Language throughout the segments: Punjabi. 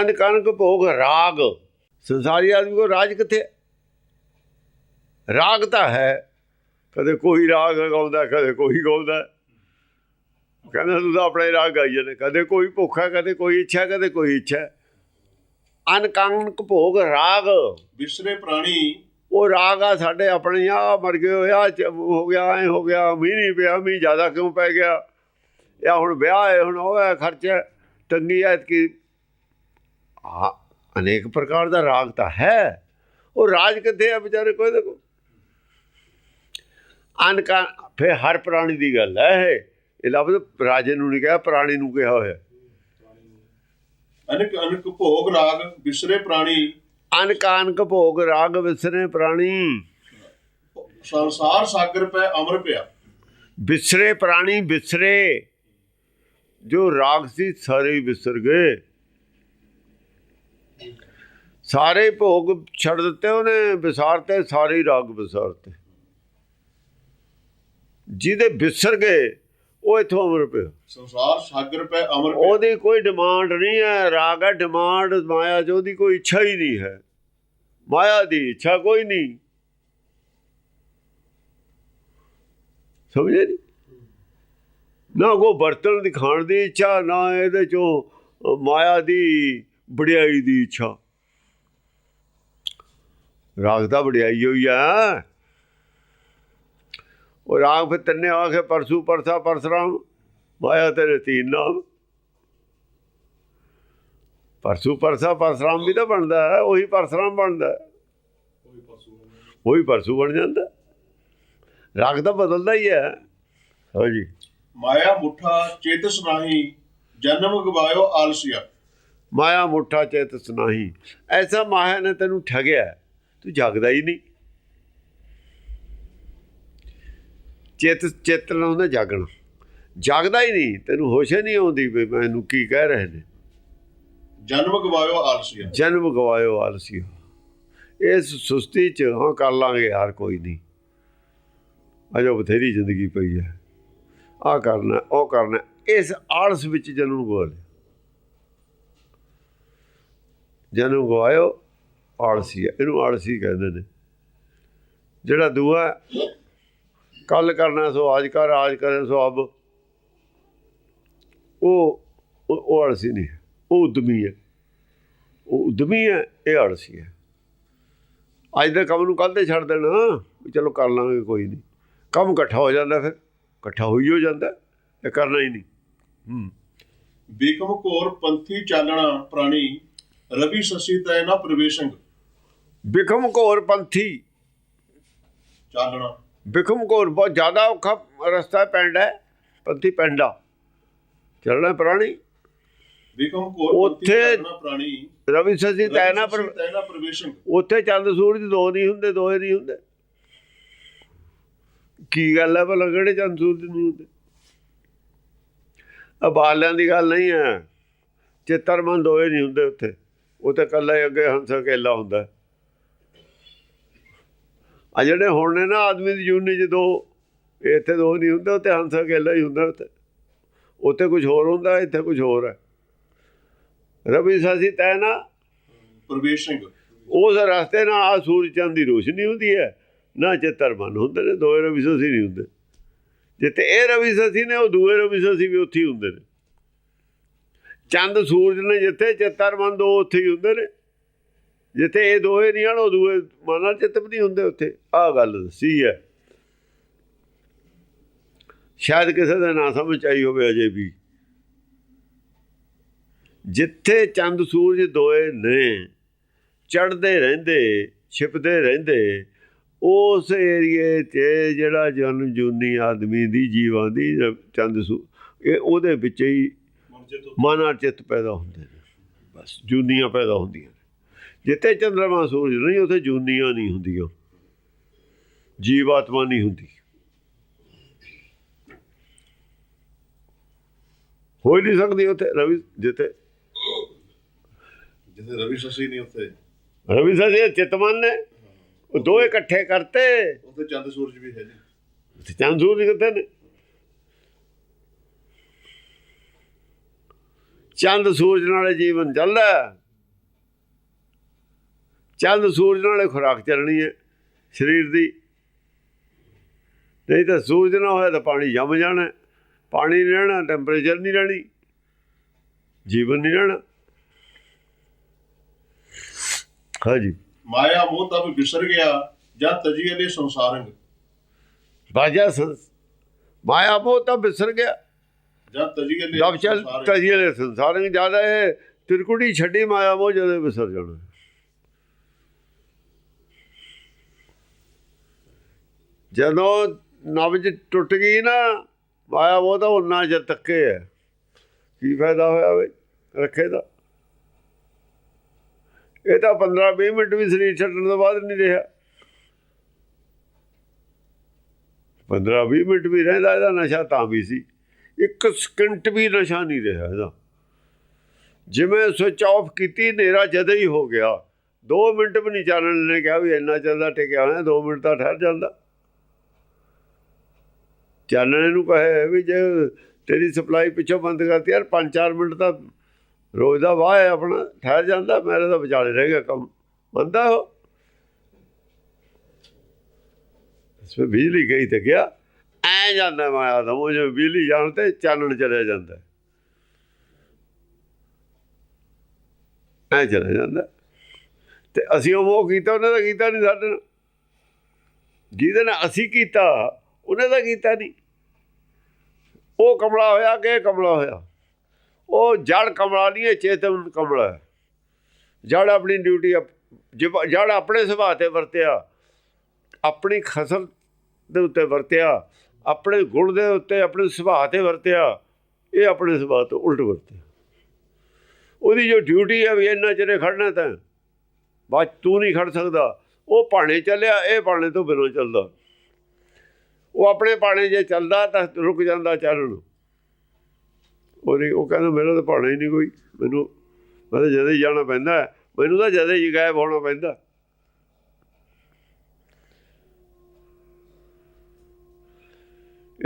ਅਨ ਕਨਕ ਭੋਗ ਰਾਗ। ਸੰਸਾਰੀ ਆਦਮੀ ਕੋ ਰਾਜ ਕਿੱਥੇ? ਰਾਗ ਤਾਂ ਹੈ। ਕਦੇ ਕੋਈ ਰਾਗ ਗਾਉਂਦਾ ਕਦੇ ਕੋਈ ਗਾਉਂਦਾ। ਕਹਿੰਦਾ ਤੂੰ ਤਾਂ ਆਪਣੇ ਰਾਗ ਗਾਈ ਜਾਂਦੇ। ਕਦੇ ਕੋਈ ਭੁੱਖਾ ਕਦੇ ਕੋਈ ਇੱਛਾ ਕਦੇ ਕੋਈ ਇੱਛਾ ਅਨ ਕਨਕ ਭੋਗ ਰਾਗ। ਵਿਸਰੇ ਪ੍ਰਾਣੀ। ਉਹ ਰਾਗ ਆ ਸਾਡੇ ਆਪਣੇ ਆ ਮਰ ਗਏ ਹੋਏ ਆ ਹੋ ਗਿਆ ਐ ਹੋ ਗਿਆ ਮੀਂਹ ਨਹੀਂ ਪਿਆ ਮੀਂਹ ਜ਼ਿਆਦਾ ਕਿਉਂ ਪੈ ਗਿਆ? ਇਹ ਹੁਣ ਵਿਆਹ ਹੈ ਹੁਣ ਉਹ ਹੈ ਖਰਚਾ ਤੰਗੀ ਹੈ ਕਿ ਅਨੇਕ ਪ੍ਰਕਾਰ ਦਾ ਰਾਗ ਤਾਂ ਹੈ। ਉਹ ਰਾਜ ਕਿੱਥੇ ਆ ਵਿਚਾਰੇ ਕੋਈ ਦੇਖੋ ਅਨ ਕਾ ਫੇ ਹਰ ਪ੍ਰਾਣੀ ਦੀ ਗੱਲ ਹੈ ਇਹ। ਇਹ ਲਫ਼ਜ਼ ਰਾਜੇ ਨੂੰ ਨਹੀਂ ਕਿਹਾ ਪ੍ਰਾਣੀ ਨੂੰ ਕਿਹਾ ਹੋਇਆ। ਅਨਕ ਅਨਕ ਭੋਗ ਰਾਗ ਵਿਸਰੇ ਪ੍ਰਾਣੀ। ਅਨ ਕਾਨਕ ਭੋਗ ਰਾਗ ਵਿਸਰੇ ਪ੍ਰਾਣੀ। ਸੰਸਾਰ ਸਾਗਰ ਪੈ ਅਮਰ ਪਿਆ। ਵਿਸਰੇ ਪ੍ਰਾਣੀ ਵਿਸਰੇ ਜੋ ਰਾਗ ਸੀ ਸਾਰੇ ਵਿਸਰ ਗਏ। ਸਾਰੇ ਭੋਗ ਛੱਡ ਦਿੱਤੇ ਉਹਨੇ ਵਿਸਾਰਤੇ ਸਾਰੇ ਰਾਗ ਵਿਸਾਰਤੇ। ਜਿਹਦੇ ਵਿਸਰ ਗਏ ਉਹ ਇਥੋਂ ਅਮਰ ਪਿਆ। ਸੰਸਾਰ ਸਾਗਰ ਪੈ ਅਮਰ ਪਿਆ। ਉਹਦੀ ਕੋਈ ਡਿਮਾਂਡ ਨਹੀਂ ਹੈ ਰਾਗ ਹੈ ਡਿਮਾਂਡ ਮਾਇਆ ਚ ਉਹਦੀ ਕੋਈ ਇੱਛਾ ਹੀ ਨਹੀਂ ਹੈ। ਮਾਇਆ ਦੀ ਇੱਛਾ ਕੋਈ ਨਹੀਂ। ਸਮਝੇ ਨਹੀਂ ਨਾ ਕੋ ਬਰਤਨ ਦੀ ਖਾਣ ਦੀ ਇੱਛਾ ਨਾ ਇਹਦੇ ਚੋਂ ਮਾਇਆ ਦੀ ਵਡਿਆਈ ਦੀ ਇੱਛਾ। ਰਾਗ ਦਾ ਵਡਿਆਈ ਹੋਈ ਆ। ਉਹ ਰਾਗ ਫਿਰ ਤੰਨੇ ਆ ਪਰਸੂ ਪਰਸਾ ਪਰਸਰਾਮ ਮਾਇਆ ਤੇਰੇ ਤੀਨ ਨਾਮ ਪਰਸੂ ਪਰਸਾ ਪਰਸਰਾਮ ਵੀ ਤਾਂ ਬਣਦਾ ਹੈ, ਉਹੀ ਪਰਸਰਾਮ ਬਣਦਾ ਹੈ। ਉਹੀ ਪਰਸੂ ਬਣ ਜਾਂਦਾ। ਰਾਗ ਤਾਂ ਬਦਲਦਾ ਹੀ ਹੈ। ਹੋ ਮਾਇਆ ਮੁਠਾ ਚੇਤਸ ਨਾਹੀ ਜਨਮ ਗਵਾਇਓ ਆਲਸੀਆ। ਮਾਇਆ ਮੁੱਠਾ ਚੇਤਸ ਨਹੀਂ ਐਸਾ ਮਾਇਆ ਨੇ ਤੈਨੂੰ ਠਗਿਆ ਤੂੰ ਜਾਗਦਾ ਹੀ ਨਹੀਂ। ਚੇਤਸ ਚੇਤਨਾ ਹੁੰਦਾ ਜਾਗਣਾ। ਜਾਗਦਾ ਹੀ ਨਹੀਂ ਤੈਨੂੰ ਹੋਸ਼ ਹੀ ਨਹੀਂ ਆਉਂਦੀ ਵੀ ਮੈਨੂੰ ਕੀ ਕਹਿ ਰਹੇ ਨੇ। ਜਨਮ ਗਵਾਇਓ ਆਲਸੀਆ। ਜਨਮ ਗਵਾਇਓ ਆਲਸੀ ਇਸ ਸੁਸਤੀ ਚ ਹਾਂ ਕਰ ਲਾਂਗੇ ਯਾਰ ਕੋਈ ਨਹੀਂ। ਅਜੋ ਬਥੇਰੀ ਜ਼ਿੰਦਗੀ ਪਈ ਹੈ। ਆ ਕਰਨਾ ਉਹ ਕਰਨਾ ਇਸ ਆਲਸ ਵਿੱਚ ਜਨਮ ਗਵਾ ਜਿਹਨੂੰ ਗਵਾਇਓ ਆਲਸੀ ਹੈ। ਇਹਨੂੰ ਆਲਸੀ ਕਹਿੰਦੇ ਨੇ। ਜਿਹੜਾ ਦੂਆ ਕੱਲ ਕਰਨਾ ਸੋ ਅੱਜ ਕਰ ਆਜ ਕਰੇ ਸੋ ਅਬ। ਉਹ ਉਹ ਆਲਸੀ ਨਹੀਂ ਹੈ, ਉਹ ਉਦਮੀ ਹੈ। ਉਹ ਉਦਮੀ ਹੈ ਇਹ ਆਲਸੀ ਹੈ। ਅੱਜ ਦੇ ਕੰਮ ਨੂੰ ਕੱਲ ਤੇ ਛੱਡ ਦੇਣਾ। ਵੀ ਚਲੋ ਕਰ ਲਾਂਗੇ ਕੋਈ ਨਹੀਂ। ਕੰਮ ਇਕੱਠਾ ਹੋ ਜਾਂਦਾ ਫਿਰ। ਇਕੱਠਾ ਹੋਈ ਹੋ ਜਾਂਦਾ ਇਹ ਕਰਨਾ ਹੀ ਨਹੀਂ। ਹੂੰ। ਬੇਕਮ ਘੋਰ ਪੰਥੀ ਚਾਲਣਾ ਪ੍ਰਾਣੀ ਰਵੀ ਸਸੀ ਤੈ ਨਾ ਪ੍ਰਵੇਸ਼ੰਗ। ਬਿਖਮ ਘੋਰ ਪੰਥੀ। ਚਾਲਣਾ ਬਿਖਮ ਘੋਰ ਬਹੁਤ ਜ਼ਿਆਦਾ ਔਖਾ ਰਸਤਾ ਪੈਂਦਾ ਪੰਥੀ ਪੈਂਡਾ। ਚੱਲਣਾ ਪ੍ਰਾਣੀ। ਬੇਕਮ ਪੰਥੀ ਉੱਥੇ- ਪ੍ਰਾਣੀ। ਰਵੀ ਸਸੀ ਤੈ ਨਾ ਪ੍ਰਵੇਸ਼ੰਗ। ਉੱਥੇ ਚੰਦ ਸੂਰਜ ਦੋ ਨਹੀਂ ਹੁੰਦੇ ਦੋਏ ਨਹੀਂ ਹੁੰਦੇ। ਕੀ ਗੱਲ ਹੈ ਭਲਾ ਕਿਹੜੇ ਚੰਦ ਸੂਰਜ ਨਹੀਂ ਹੁੰਦੇ? ਆ ਬਾਲਿਆਂ ਦੀ ਗੱਲ ਨਹੀਂ ਹੈ। ਚਿੱਤਰਮਨ ਦੋਏ ਨਹੀਂ ਹੁੰਦੇ ਉੱਥੇ। ਉੱਥੇ ਇਕੱਲਾ ਹੀ ਅੱਗੇ ਹੰਸ ਅਕੇਲਾ ਹੁੰਦਾ। ਆ ਜਿਹੜੇ ਹੁਣ ਨੇ ਨਾ ਆਦਮੀ ਦੀ ਜੂਨੀ ਚ ਦੋ ਇੱਥੇ ਦੋ ਨਹੀਂ ਹੁੰਦੇ ਉੱਥੇ ਹੰਸ ਅਕੇਲਾ ਹੀ ਹੁੰਦਾ। ਉੱਥੇ ਉੱਥੇ ਕੁਝ ਹੋਰ ਹੁੰਦਾ ਇੱਥੇ ਕੁਝ ਹੋਰ ਹੈ। ਰਵੀ ਸਾਸੀ ਤੈ ਨਾ। ਪ੍ਰਵੇਸ਼ੰਗ ਉਸ ਰਸਤੇ ਨਾਲ ਆ ਸੂਰਜ ਚੰਦ ਦੀ ਰੋਸ਼ਨੀ ਹੁੰਦੀ ਹੈ ਨਾ ਚਿੱਤਰ ਮਨ ਹੁੰਦੇ ਨੇ ਦੋਏ ਰਵੀ ਸਸੀ ਨਹੀਂ ਹੁੰਦੇ। ਜਿੱਥੇ ਇਹ ਰਵੀ ਸਸੀ ਨੇ ਉਹ ਦੂਏ ਰਵੀ ਸਸੀ ਵੀ ਉੱਥੇ ਹੁੰਦੇ ਨੇ। ਚੰਦ ਸੂਰਜ ਨੇ ਜਿੱਥੇ ਚਿੱਤਰ ਮਨ ਦੋ ਉੱਥੇ ਹੀ ਹੁੰਦੇ ਨੇ। ਜਿੱਥੇ ਇਹ ਦੋਏ ਨਹੀਂ ਹਨ, ਉਹ ਦੂਏ ਮਨ ਨਾਲ ਚਿੱਤ ਵੀ ਨਹੀਂ ਹੁੰਦੇ ਉੱਥੇ। ਆਹ ਗੱਲ ਦੱਸੀ ਹੈ। ਸ਼ਾਇਦ ਕਿਸੇ ਦਾ ਨਾ ਸਮਝ ਆਈ ਹੋਵੇ ਅਜੇ ਵੀ। ਜਿੱਥੇ ਚੰਦ ਸੂਰਜ ਦੋਏ ਨੇ ਚੜਦੇ ਰਹਿੰਦੇ, ਛਿਪਦੇ ਰਹਿੰਦੇ, ਉਸ ਏਰੀਏ 'ਚ ਜਿਹੜਾ ਜਨ ਜੂਨੀ ਆਦਮੀ ਦੀ ਜੀਵਾਂ ਦੀ ਚੰਦ ਸੂ, ਇਹ ਉਹਦੇ ਵਿੱਚ ਹੀ ਮਨ ਅਰ ਚਿੱਤ ਪੈਦਾ ਹੁੰਦੇ ਨੇ। ਬਸ ਜੂਨੀਆਂ ਪੈਦਾ ਹੁੰਦੀਆਂ ਜਿੱਥੇ ਚੰਦਰਮਾ ਸੂਰਜ ਨਹੀਂ ਉੱਥੇ ਜੂਨੀਆਂ ਨਹੀਂ ਹੁੰਦੀਆਂ। ਜੀਵ ਆਤਮਾ ਨਹੀਂ ਹੁੰਦੀ। ਹੋ ਹੀ ਨਹੀਂ ਸਕਦੀ ਉੱਥੇ ਰਵੀ ਜਿੱਥੇ ਜਿੱਥੇ ਰਵੀ ਸਸੀ ਨਹੀਂ ਉੱਥੇ। ਰਵੀ ਸਾਹਿਬ ਚਿਤਮਨ ਨੇ। ਉਹ ਦੋਏ ਇਕੱਠੇ ਕਰਤੇ। ਉੱਥੇ ਚੰਦ ਸੂਰਜ ਵੀ ਹੈ ਜੀ। ਤੇ ਚੰਦ ਸੂਰਜ ਕਿੱਥੇ ਨੇ? ਚੰਦ ਸੂਰਜ ਨਾਲੇ ਜੀਵਨ ਚੱਲਦਾ। ਚੰਦ ਸੂਰਜ ਨਾਲੇ ਖੁਰਾਕ ਚੱਲਣੀ ਹੈ ਸਰੀਰ ਦੀ। ਨਹੀਂ ਤਾਂ ਸੂਰਜ ਨਾ ਹੋਇਆ ਤਾਂ ਪਾਣੀ ਜੰਮ ਜਾਣਾ। ਪਾਣੀ ਨਹੀਂ ਰਹਿਣਾ ਟੈਂਪਰੇਚਰ ਨਹੀਂ ਰਹਿਣੀ। ਜੀਵਨ ਨਹੀਂ ਰਹਿਣਾ। ਹਾਂਜੀ। ਮਾਇਆ ਮੋਹ ਤਬ ਵਿਸਰ ਗਿਆ ਜਦ ਤਜੀ ਅਲੇ ਸੰਸਾਰੰਗ। ਬਾਜਾ ਮਾਇਆ ਮੋਹ ਤਾਂ ਵਿਸਰ ਗਿਆ। ਜਦ ਤਜੀ ਅਲੇ ਜਦ ਚੱਲ ਸੰਸਾਰ ਨੂੰ ਜ਼ਿਆਦਾ ਹੈ ਤਿਰਕੁੜੀ ਛੱਡੀ ਮਾਇਆ ਮੋਹ ਜਦੋਂ ਵਿਸਰ ਜਾਣਾ। ਜਦੋਂ ਨਬਜ ਟੁੱਟ ਗਈ ਨਾ ਮਾਇਆ ਮੋਹ ਤਾਂ ਉਹਨਾਂ ਚਿਰ ਤੱਕੇ ਹੈ ਕੀ ਫਾਇਦਾ ਹੋਇਆ ਵੇ ਰੱਖੇ ਦਾ ਇਹ ਤਾਂ 15 20 ਮਿੰਟ ਵੀ ਸਰੀਰ ਛੱਡਣ ਤੋਂ ਬਾਅਦ ਨਹੀਂ ਰਿਹਾ। 15 20 ਮਿੰਟ ਵੀ ਰਹਿੰਦਾ ਇਹਦਾ ਨਸ਼ਾ ਤਾਂ ਵੀ ਸੀ। ਇੱਕ ਸਕਿੰਟ ਵੀ ਨਸ਼ਾ ਨਹੀਂ ਰਿਹਾ ਇਹਦਾ। ਜਿਵੇਂ ਸਵਿਚ ਆਫ ਕੀਤੀ, ਹਨੇਰਾ ਜਦੇ ਹੀ ਹੋ ਗਿਆ। 2 ਮਿੰਟ ਵੀ ਨਹੀਂ ਚਾਨਣ ਨੇ ਕਿਹਾ ਵੀ ਇੰਨਾ ਚੱਲਦਾ ਟਿਕਿਆ ਹੋਇਆ 2 ਮਿੰਟ ਤਾਂ ਠਹਿਰ ਜਾਂਦਾ। ਚਾਨਣ ਨੂੰ ਕਹੇ ਵੀ ਜੇ ਤੇਰੀ ਸਪਲਾਈ ਪਿੱਛੋਂ ਬੰਦ ਕਰਤੀ ਯਾਰ 5-4 ਮਿੰਟ ਤਾਂ ਰੋਜ਼ ਦਾ ਵਾਹ ਹੈ ਆਪਣਾ, ਠਹਿਰ ਜਾਂਦਾ, ਮੇਰੇ ਤਾਂ ਵਿਚਾਲੇ ਰਹਿ ਗਿਆ ਕੰਮ। ਬੰਦਾ ਹੋ ਇਸ ਵਿੱਚ ਬਿਜਲੀ ਗਈ ਤੇ ਗਿਆ। ਐ ਜਾਂਦਾ ਮਾਇਆ ਦਾ ਉਹ ਜਿਵੇਂ ਬਿਜਲੀ ਜਾਣ ਤੇ ਚਾਨਣ ਚਲਿਆ ਜਾਂਦਾ। ਐ ਚਲਿਆ ਜਾਂਦਾ। ਤੇ ਅਸੀਂ ਉਹ ਕੀਤਾ, ਉਹਨਾਂ ਦਾ ਕੀਤਾ ਨਹੀਂ ਸਾਡੇ ਨਾਲ। ਜਿਹਦੇ ਨਾਲ ਅਸੀਂ ਕੀਤਾ, ਉਹਨਾਂ ਦਾ ਕੀਤਾ ਨਹੀਂ। ਉਹ ਕਮਲਾ ਹੋਇਆ ਕਿ ਕਮਲਾ ਹੋਇਆ? ਉਹ ਜੜ ਕਮਲਾ ਨਹੀਂ ਹੈ ਚੇਤਨ ਕਮਲਾ ਜੜ ਆਪਣੀ ਡਿਊਟੀ ਜੜ ਆਪਣੇ ਸੁਭਾਅ ਤੇ ਵਰਤਿਆ, ਆਪਣੀ ਖਸਲ ਦੇ ਉੱਤੇ ਵਰਤਿਆ ਆਪਣੇ ਗੁਣ ਦੇ ਉੱਤੇ, ਆਪਣੇ ਸੁਭਾਅ ਤੇ ਵਰਤਿਆ। ਇਹ ਆਪਣੇ ਸੁਭਾਅ ਤੋਂ ਉਲਟ ਵਰਤਿਆ। ਉਹਦੀ ਜੋ ਡਿਊਟੀ ਹੈ ਵੀ ਇੰਨਾ ਚਿਰੇ ਖੜਨਾ ਤਾਂ। ਬਾਅਦ ਤੂੰ ਨਹੀਂ ਖੜ ਸਕਦਾ। ਉਹ ਭਾਣੇ ਚੱਲਿਆ, ਇਹ ਭਾਣੇ ਤੋਂ ਬਿਨਾਂ ਚੱਲਦਾ। ਉਹ ਆਪਣੇ ਭਾਣੇ ਜੇ ਚੱਲਦਾ ਤਾਂ ਰੁਕ ਜਾਂਦਾ ਚੱਲਣ। ਉਹਨੇ ਉਹ ਕਹਿੰਦਾ, ਮੇਰਾ ਤਾਂ ਭਾਣਾ ਹੀ ਨਹੀਂ ਕੋਈ। ਮੈਨੂੰ, ਮੈਂ ਤਾਂ ਜਦੇ ਜਾਣਾ ਪੈਂਦਾ। ਮੈਨੂੰ ਤਾਂ ਜਦੇ ਹੀ ਗਾਇਬ ਹੋਣਾ ਪੈਂਦਾ।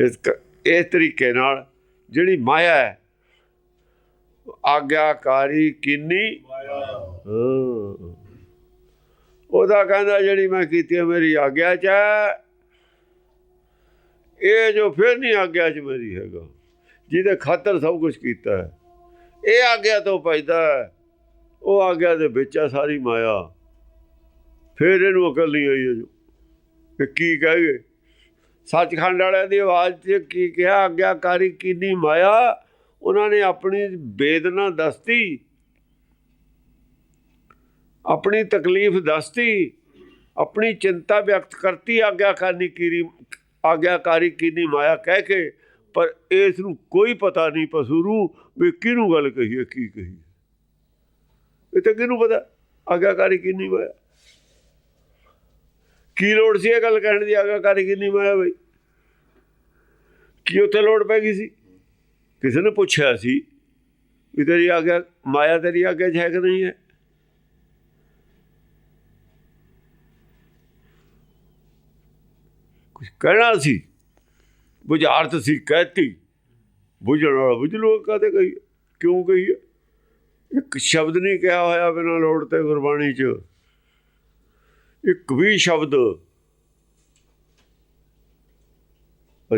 ਇਸ ਕ- ਇਸ ਤਰੀਕੇ ਨਾਲ ਜਿਹੜੀ ਮਾਇਆ ਹੈ, ਆਗਿਆਕਾਰੀ ਕਿੰਨੀ? ਮਾਇਆ ਉਹਦਾ ਕਹਿੰਦਾ ਜਿਹੜੀ ਮੈਂ ਕੀਤੀ ਮੇਰੀ ਆਗਿਆ ਚ ਹੈ। ਇਹ ਜੋ ਫਿਰ ਨਹੀਂ ਆਗਿਆ ਚ ਮੇਰੀ ਹੈਗਾ। ਜਿਹਦੇ ਖਾਤਰ ਸਭ ਕੁਝ ਕੀਤਾ ਹੈ। ਇਹ ਆਗਿਆ ਤੋਂ ਪੈਦਾ ਹੈ। ਉਹ ਆਗਿਆ ਦੇ ਵਿੱਚ ਆ ਸਾਰੀ ਮਾਇਆ। ਫਿਰ ਇਹਨੂੰ ਅਕਲ ਨਹੀਂ ਆਈ ਜੋ ਕਿ ਕੀ ਕਹੇਗੇ ਸੱਚਖੰਡ ਵਾਲਿਆਂ ਦੀ ਆਵਾਜ਼ 'ਚ ਕੀ ਕਿਹਾ? ਆਗਿਆਕਾਰੀ ਕਿੰਨੀ ਮਾਇਆ? ਉਹਨਾਂ ਨੇ ਆਪਣੀ ਵੇਦਨਾ ਦੱਸਤੀ। ਆਪਣੀ ਤਕਲੀਫ ਦੱਸਤੀ। ਆਪਣੀ ਚਿੰਤਾ ਵਿਅਕਤ ਕਰਤੀ। ਆਗਿਆਕਾਰੀ ਕੀਰੀ, ਆਗਿਆਕਾਰੀ ਕਿੰਨੀ ਮਾਇਆ ਕਹਿ ਕੇ, ਪਰ ਇਸ ਨੂੰ ਕੋਈ ਪਤਾ ਨਹੀਂ ਪਸ਼ੂ ਨੂੰ ਵੀ ਕਿਹਨੂੰ ਗੱਲ ਕਹੀਏ, ਕੀ ਕਹੀਏ। ਇਹ ਤਾਂ ਕਿਹਨੂੰ ਪਤਾ? ਆਗਿਆਕਾਰੀ ਕਿੰਨੀ ਮਾਇਆ? ਕੀ ਲੋੜ ਸੀ ਇਹ ਗੱਲ ਕਹਿਣ ਦੀ? ਆਗਿਆਕਾਰੀ ਕਿੰਨੀ ਮਾਇਆ ਬਈ ਕੀ ਉੱਥੇ ਲੋੜ ਪੈ ਗਈ ਸੀ? ਕਿਸੇ ਨੇ ਪੁੱਛਿਆ ਸੀ ਵੀ ਤੇਰੀ ਆਗਿਆ ਮਾਇਆ ਤੇਰੀ ਆਗਿਆ 'ਚ ਹੈ ਕਿ ਨਹੀਂ ਹੈ? ਕੁਝ ਕਹਿਣਾ ਸੀ। ਬੁਝਾਰਤ ਸੀ, ਕਹਿਤੀ। ਬੁਝਣ ਵਾਲਾ ਬੁਝ ਲੋਕ ਕਹਤੇ ਕਹੀ ਕਿਉਂ ਕਹੀ ਹੈ? ਇੱਕ ਸ਼ਬਦ ਨਹੀਂ ਕਿਹਾ ਹੋਇਆ ਬਿਨਾਂ ਲੋੜ ਤੇ ਗੁਰਬਾਣੀ 'ਚ। ਇੱਕ ਵੀ ਸ਼ਬਦ। ਉਹ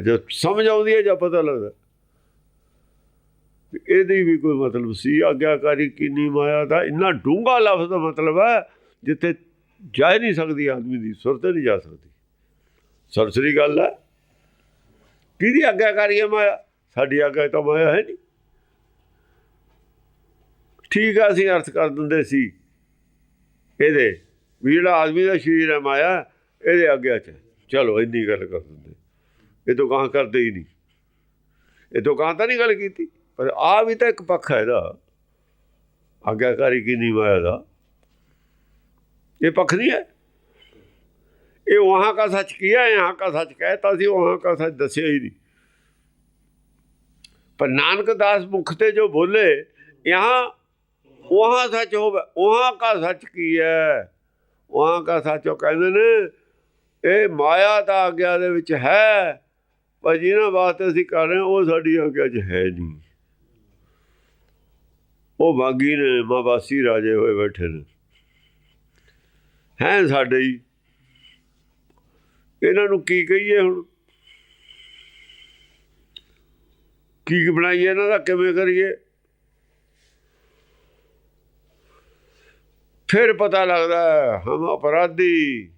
ਜਦ ਸਮਝ ਆਉਂਦੀ ਹੈ ਜਾਂ ਪਤਾ ਲੱਗਦਾ ਇਹਦੀ ਵੀ ਕੋਈ ਮਤਲਬ ਸੀ? ਆਗਿਆਕਾਰੀ ਕਿੰਨੀ ਮਾਇਆ ਦਾ? ਇੰਨਾ ਡੂੰਘਾ ਲਫ਼ਜ਼ ਦਾ ਮਤਲਬ ਹੈ, ਜਿੱਥੇ ਜਾ ਹੀ ਨਹੀਂ ਸਕਦੀ ਆਦਮੀ ਦੀ ਸੁਰਤ ਨਹੀਂ ਜਾ ਸਕਦੀ। ਸਰਸਰੀ ਗੱਲ ਹੈ। ਕਿਹਦੀ ਆਗਿਆਕਾਰੀ ਹੈ ਮਾਇਆ? ਸਾਡੀ ਆਗਿਆ ਤਾਂ ਮਾਇਆ ਹੈ ਨਹੀਂ। ਠੀਕ ਆ ਅਸੀਂ ਅਰਥ ਕਰ ਦਿੰਦੇ ਸੀ। ਇਹਦੇ ਵੀ ਜਿਹੜਾ ਆਦਮੀ ਦਾ ਸਰੀਰ ਹੈ ਮਾਇਆ ਇਹਦੇ ਆਗਿਆ ਚ ਹੈ। ਚਲੋ ਇੰਨੀ ਗੱਲ ਕਰ ਦਿੰਦੇ ਇਹ ਤੋਂ ਕਹਾਂ ਕਰਦੇ ਹੀ ਨਹੀਂ ਇਹ ਤੋਂ ਕਹਾਂ ਤਾਂ ਨਹੀਂ ਗੱਲ ਕੀਤੀ ਪਰ ਆ ਵੀ ਤਾਂ ਇੱਕ ਪੱਖ ਹੈ ਇਹਦਾ ਆਗਿਆਕਾਰੀ ਕੀ ਨਹੀਂ ਮਾਇਆ ਦਾ ਇਹ ਪੱਖ ਨਹੀਂ ਹੈ ये वहाँ का सच किया यहाँ का सच कहता सी वहाँ का सच दसिया ही नहीं पर नानक दास मुख ते जो बोले यहाँ वहाँ सच हो वहाँ का सच की है ਉਹਾਂ ਕਾ ਸਾਚੋ ਕਹਿੰਦੇ ਨੇ, ਇਹ ਮਾਇਆ ਤਾਂ ਆਗਿਆ ਦੇ ਵਿੱਚ ਹੈ, ਪਰ ਜਿਹਨਾਂ ਵਾਸਤੇ ਅਸੀਂ ਕਰ ਰਹੇ ਉਹ ਸਾਡੀ ਆਗਿਆ 'ਚ ਹੈ ਨਹੀਂ। ਉਹ ਬਾਗੀ ਨੇ ਮਵਾਸੀ ਰਾਜੇ ਹੋਏ ਬੈਠੇ ਨੇ। ਹੈ ਸਾਡੇ ਹੀ। ਇਹਨਾਂ ਨੂੰ ਕੀ ਕਹੀਏ ਹੁਣ? ਕੀ ਬਣਾਈਏ ਇਹਨਾਂ ਦਾ, ਕਿਵੇਂ ਕਰੀਏ? ਫਿਰ ਪਤਾ ਲੱਗਦਾ ਹਮ ਅਪਰਾਧੀ।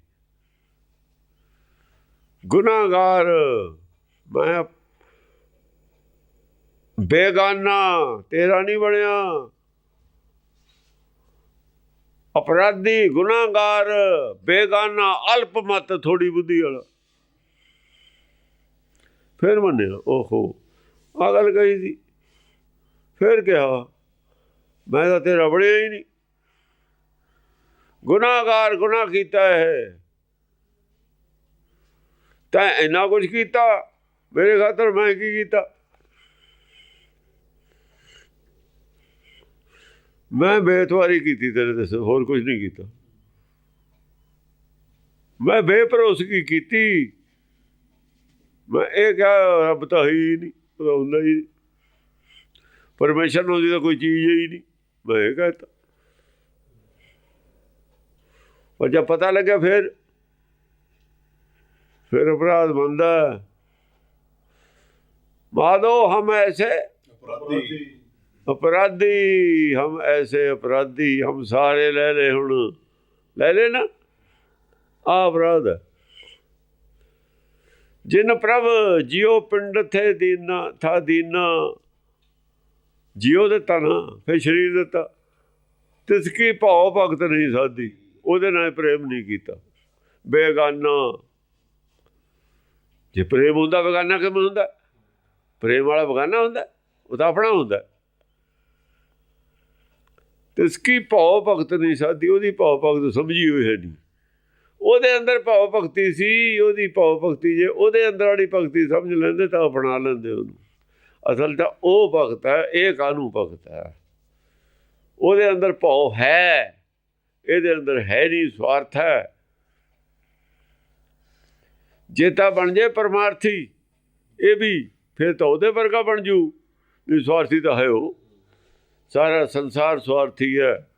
ਗੁਨਾਹਗਾਰ, ਮੈਂ ਬੇਗਾਨਾ, ਤੇਰਾ ਨਹੀਂ ਬਣਿਆ। ਅਪਰਾਧੀ, ਗੁਨਾਹਗਾਰ, ਬੇਗਾਨਾ, ਅਲਪ ਮਤ ਥੋੜੀ ਬੁੱਧੀ ਵਾਲਾ। ਫਿਰ ਮੰਨਿਆ, ਓਹੋ ਆ ਗੱਲ ਕਹੀ ਸੀ। ਫਿਰ ਕਿਹਾ, ਮੈਂ ਤਾਂ ਤੇਰਾ ਬਣਿਆ ਹੀ ਨਹੀਂ। ਗੁਨਾਹਗਾਰ ਗੁਨਾਹ ਕੀਤਾ ਹੈ। ਤਾਂ ਇੰਨਾ ਕੁਝ ਕੀਤਾ, ਮੇਰੇ ਖਾਤਰ ਮੈਂ ਕੀ ਕੀਤਾ? ਮੈਂ ਬੇਤਵਾਰੀ ਕੀਤੀ, ਤੇਰੇ ਤੇ ਹੋਰ ਕੁਝ ਨਹੀਂ ਕੀਤਾ। ਮੈਂ ਬੇਪਰੋਸਗੀ ਕੀਤੀ। ਮੈਂ ਇਹ ਕਿਹਾ, ਰੱਬ ਤਾਂ ਹੀ ਨਹੀਂ, ਉਹਦਾ ਹੁੰਦਾ ਹੀ ਨਹੀਂ। ਪਰਮੇਸ਼ਰ ਨੂੰ ਉਹਦੀ ਤਾਂ ਕੋਈ ਚੀਜ਼ ਹੀ ਨਹੀਂ। ਮੈਂ ਇਹ ਕਹਤਾ। ਪਰ ਜਦ ਪਤਾ ਲੱਗਿਆ ਫਿਰ ਫਿਰ ਅਪਰਾਧ ਬੰਦਾ ਮਾਦੋ ਹਮ ਐਸੇ ਅਪਰਾਧੀ। ਹਮ ਐਸੇ ਅਪਰਾਧੀ ਹਮ ਸਾਰੇ ਲੈ ਲੈ ਹੁਣ। ਲੈ ਲੈ ਨਾ ਆ ਅਪਰਾਧ ਜਿਨ ਪ੍ਰਭ ਜਿਉ ਪਿੰਡ ਥੇ ਦੀਨਾ ਥਾ ਦੀਨਾ ਜਿਉ ਦੇ ਤਨ ਫਿਰ ਸ਼ਰੀਰ ਦਿੱਤਾ। ਤਿਸ ਕੀ ਭਾਉ ਭਗਤ ਨਹੀਂ ਸਾਧੀ। ਉਹਦੇ ਨਾਲ ਪ੍ਰੇਮ ਨਹੀਂ ਕੀਤਾ। ਬੇਗਾਨਾ। ਜੇ ਪ੍ਰੇਮ ਹੁੰਦਾ, ਬੇਗਾਨਾ ਕਿਵੇਂ ਹੁੰਦਾ? ਪ੍ਰੇਮ ਵਾਲਾ ਬੇਗਾਨਾ ਹੁੰਦਾ, ਉਹ ਤਾਂ ਆਪਣਾ ਹੁੰਦਾ। ਤਿਸ ਕੀ ਭਾਉ ਭਗਤ ਨਹੀਂ ਸਾਦੀ ਉਹਦੀ ਭਾਉ ਭਗਤ ਸਮਝੀ ਹੋਈ ਹੈ ਨਹੀਂ। ਉਹਦੇ ਅੰਦਰ ਭਾਉ ਭਗਤੀ ਸੀ, ਉਹਦੀ ਭਾਉ ਭਗਤੀ ਜੇ ਉਹਦੇ ਅੰਦਰ ਵਾਲੀ ਭਗਤੀ ਸਮਝ ਲੈਂਦੇ ਤਾਂ ਅਪਣਾ ਲੈਂਦੇ ਉਹਨੂੰ। ਅਸਲ ਤਾਂ ਉਹ ਭਗਤ ਹੈ, ਇਹ ਕਾਨੂੰ ਭਗਤ ਹੈ? ਉਹਦੇ ਅੰਦਰ ਭਾਉ ਹੈ। ਇਹਦੇ ਅੰਦਰ ਹੈ ਨਹੀਂ, ਸਵਾਰਥ ਹੈ। ਜੇ ਤਾਂ ਬਣ ਜੇ ਪਰਮਾਰਥੀ, ਇਹ ਵੀ ਫਿਰ ਤਾਂ ਉਹਦੇ ਵਰਗਾ ਬਣ ਜੂ। ਵੀ ਸਵਾਰਥੀ ਤਾਂ ਹੈ ਉਹ। ਸਾਰਾ ਸੰਸਾਰ ਸਵਾਰਥੀ ਹੈ।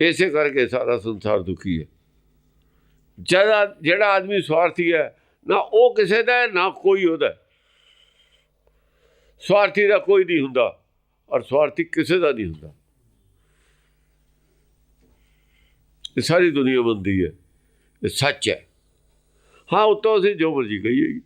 ਇਸੇ ਕਰਕੇ ਸਾਰਾ ਸੰਸਾਰ ਦੁਖੀ ਹੈ। ਜਿਹੜਾ ਜਿਹੜਾ ਆਦਮੀ ਸਵਾਰਥੀ ਹੈ, ਨਾ ਉਹ ਕਿਸੇ ਦਾ ਨਾ ਕੋਈ ਉਹਦਾ ਸਵਾਰਥੀ ਦਾ ਕੋਈ ਨਹੀਂ ਹੁੰਦਾ, ਔਰ ਸਵਾਰਥੀ ਕਿਸੇ ਦਾ ਨਹੀਂ ਹੁੰਦਾ। ਇਹ ਸਾਰੀ ਦੁਨੀਆ ਮੰਨਦੀ ਹੈ। ਇਹ ਸੱਚ ਹੈ। ਹਾਂ ਉਤੋਂ ਅਸੀਂ ਜੋ ਮਰਜ਼ੀ ਕਹੀਏ